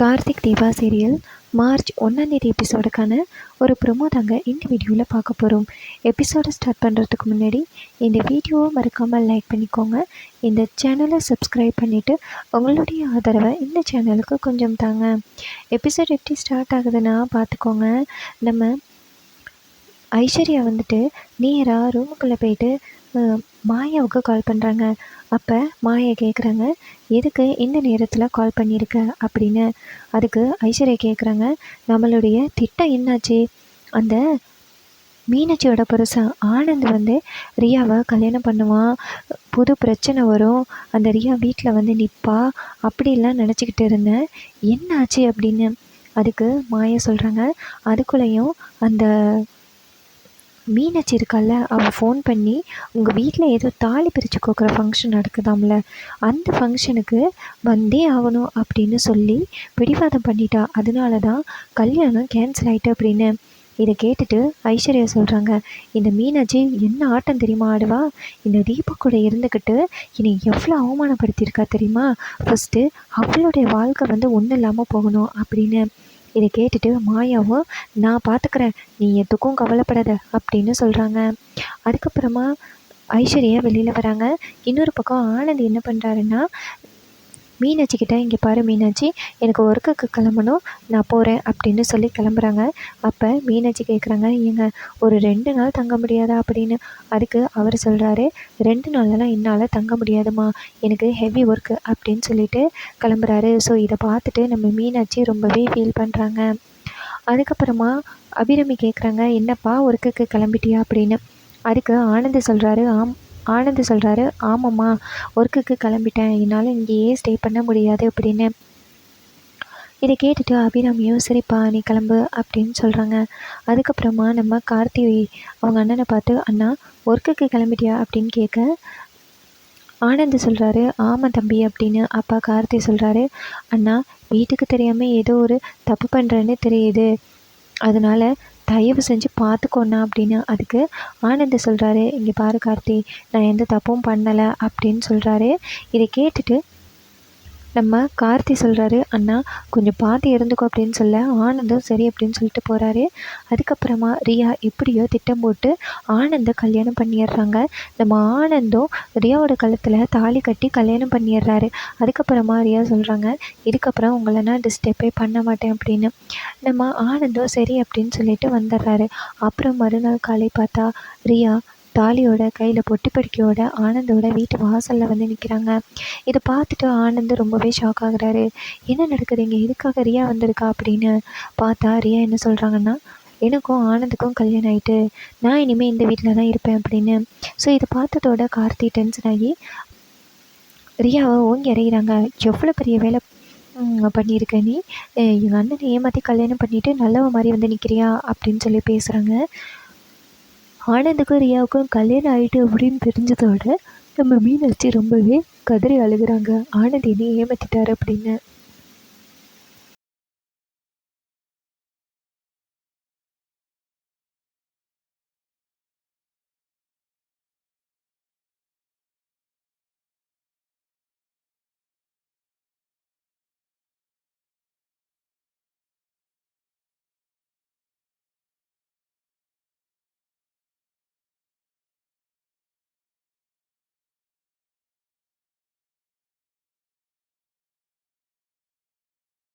Karthik Deepa serial March ஒன்றாந்தேதி எபிசோடுக்கான ஒரு promo தாங்க இந்த வீடியோவில் பார்க்க போகிறோம் எபிசோடை ஸ்டார்ட் பண்ணுறதுக்கு முன்னாடி இந்த வீடியோவை மறக்காமல் லைக் பண்ணிக்கோங்க. இந்த சேனலை சப்ஸ்கிரைப் பண்ணிவிட்டு உங்களுடைய ஆதரவை இந்த சேனலுக்கு கொஞ்சம் தாங்க. எபிசோட் எப்படி ஸ்டார்ட் ஆகுதுன்னா பார்த்துக்கோங்க. நம்ம ஐஸ்வர்யா வந்துட்டு நேராக ரூமுக்குள்ளே போயிட்டு மாயாவுக்கு கால் பண்ணுறாங்க அப்போ மாயா கேட்குறாங்க எதுக்கு இந்த நேரத்தில் கால் பண்ணியிருக்க அப்படின்னு. அதுக்கு ஐஸ்வர்யா கேட்குறாங்க நம்மளுடைய திட்டம் என்னாச்சு? அந்த மீனாட்சியோட புருஷன் ஆனந்த் வந்து ரியாவை கல்யாணம் பண்ணுவான். புது பிரச்சனை வரும். அந்த ரியா வீட்டில் வந்து நிற்பா அப்படிலாம் நினச்சிக்கிட்டு இருந்தேன் என்ன ஆச்சு அப்படின்னு. அதுக்கு மாயா சொல்கிறாங்க அதுக்குள்ளேயும் அந்த மீனாட்சி இருக்கால அவள் ஃபோன் பண்ணி உங்கள் வீட்டில் ஏதோ தாலி பிரித்து கோக்குற ஃபங்க்ஷன் நடக்குதாம்ல அந்த ஃபங்க்ஷனுக்கு வந்தே ஆகணும் அப்படின்னு சொல்லி பிடிவாதம் பண்ணிட்டா. அதனால தான் கல்யாணம் கேன்சல் ஆகிட்டு அப்படின்னு இதை கேட்டுட்டு ஐஸ்வர்யா சொல்கிறாங்க இந்த மீனாட்சி என்ன ஆட்டம் தெரியுமா ஆடுவா? இந்த தீபா கூட இருந்துக்கிட்டு என்னை எவ்வளோ அவமானப்படுத்தியிருக்கா தெரியுமா? ஃபஸ்ட்டு அவளுடைய வாழ்க்கை வந்து ஒன்றும் இல்லாமல் போகணும் அப்படின்னு இதை கேட்டுட்டு மாயாவும் நான் பார்த்துக்கிறேன் நீ எதுக்கும் கவலைப்படாத அப்படின்னு சொல்கிறாங்க அதுக்கப்புறமா ஐஸ்வர்யா வெளியில் வராங்க. இன்னொரு பக்கம் ஆனந்த் என்ன பண்ணுறாருன்னா மீனாட்சிக்கிட்ட இங்கே பாரு மீனாட்சி எனக்கு ஒர்க்குக்கு கிளம்பணும் நான் போகிறேன் அப்படின்னு சொல்லி கிளம்புறாங்க. அப்போ மீனாட்சி கேட்குறாங்க ஏங்க ஒரு ரெண்டு நாள் தங்க முடியாதா? அப்படின்னு அதுக்கு அவர் சொல்கிறாரு ரெண்டு நாளெல்லாம் என்னால் தங்க முடியாதுமா எனக்கு ஹெவி ஒர்க்கு அப்படின்னு சொல்லிட்டு கிளம்புறாரு. ஸோ இதை பார்த்துட்டு நம்ம மீனாட்சி ரொம்பவே ஃபீல் பண்ணுறாங்க அதுக்கப்புறமா அபிரமி கேட்குறாங்க என்னப்பா ஒர்க்குக்கு கிளம்பிட்டியா? அப்படின்னு. அதுக்கு ஆனந்த் சொல்கிறாரு ஆம் ஆனந்த் சொல்கிறாரு ஆமாம்மா ஒர்க்குக்கு கிளம்பிட்டேன். என்னால் இங்கேயே ஸ்டே பண்ண முடியாது அப்படின்னு. இதை கேட்டுட்டு அபிராமியும் சரிப்பா நீ கிளம்பு அப்படின்னு சொல்கிறாங்க அதுக்கப்புறமா நம்ம கார்த்தி அவங்க அண்ணனை பார்த்து அண்ணா ஒர்க்குக்கு கிளம்பிட்டியா? அப்படின்னு கேட்க ஆனந்த் சொல்கிறாரு ஆமாம் தம்பி அப்படின்னு. அப்பா கார்த்தி சொல்கிறாரு அண்ணா வீட்டுக்கு தெரியாமல் ஏதோ ஒரு தப்பு பண்ணுறேன்னு தெரியுது. அதனால் தயவு செஞ்சு பார்த்துக்கோண்ணா அப்படின்னு அதுக்கு ஆனந்த் சொல்கிறாரு இங்கே பாரு கார்த்தி நான் எந்த தப்பும் பண்ணலை அப்படின்னு சொல்கிறாரு இதை கேட்டுட்டு நம்ம கார்த்தி சொல்கிறாரு அண்ணா கொஞ்சம் பார்த்து இருந்துக்கோ அப்படின்னு சொல்ல ஆனந்தும் சரி அப்படின்னு சொல்லிட்டு போகிறாரு அதுக்கப்புறமா ரியா எப்படியோ திட்டம் போட்டு ஆனந்தை கல்யாணம் பண்ணிடுறாங்க. நம்ம ஆனந்தும் ரியாவோட கழுத்தில் தாலி கட்டி கல்யாணம் பண்ணிடுறாரு. அதுக்கப்புறமா ரியா சொல்கிறாங்க இதுக்கப்புறம் உங்களை நான் டிஸ்டர்பே பண்ண மாட்டேன் அப்படின்னு. நம்ம ஆனந்தும் சரி அப்படின்னு சொல்லிட்டு வந்துடுறாரு. அப்புறம் மறுநாள் காலை பார்த்தா ரியா தாலியோட கையில் பொட்டி படிக்கையோட ஆனந்தோட வீட்டு வாசலில் வந்து நிற்கிறாங்க இதை பார்த்துட்டு ஆனந்த் ரொம்பவே ஷாக் ஆகுறாரு. என்ன நடக்குது இங்கே? எதுக்காக ரியா வந்திருக்கா? அப்படின்னு பார்த்தா ரியா என்ன சொல்கிறாங்கன்னா எனக்கும் ஆனந்துக்கும் கல்யாணம் ஆகிட்டு நான் இனிமேல் இந்த வீட்டில் தான் இருப்பேன் அப்படின்னு. ஸோ இதை பார்த்ததோட கார்த்தி டென்ஷன் ஆகி ரியாவை ஓங்கி இறையிறாங்க எவ்வளோ பெரிய வேலை பண்ணியிருக்க நீ? எங்கள் அண்ணனை ஏமாற்றி கல்யாணம் பண்ணிவிட்டு நல்லவ மாதிரி வந்து நிற்கிறியா அப்படின்னு சொல்லி பேசுகிறாங்க ஆனந்துக்கும் ரியாவுக்கும் கல்யாணம் ஆகிட்டு அப்படின்னு தெரிஞ்சதோட நம்ம மீனாட்சி ரொம்பவே கதறி அழுகுறாங்க. ஆனந்த் என்னை ஏமாற்றிட்டாரு அப்படின்னு.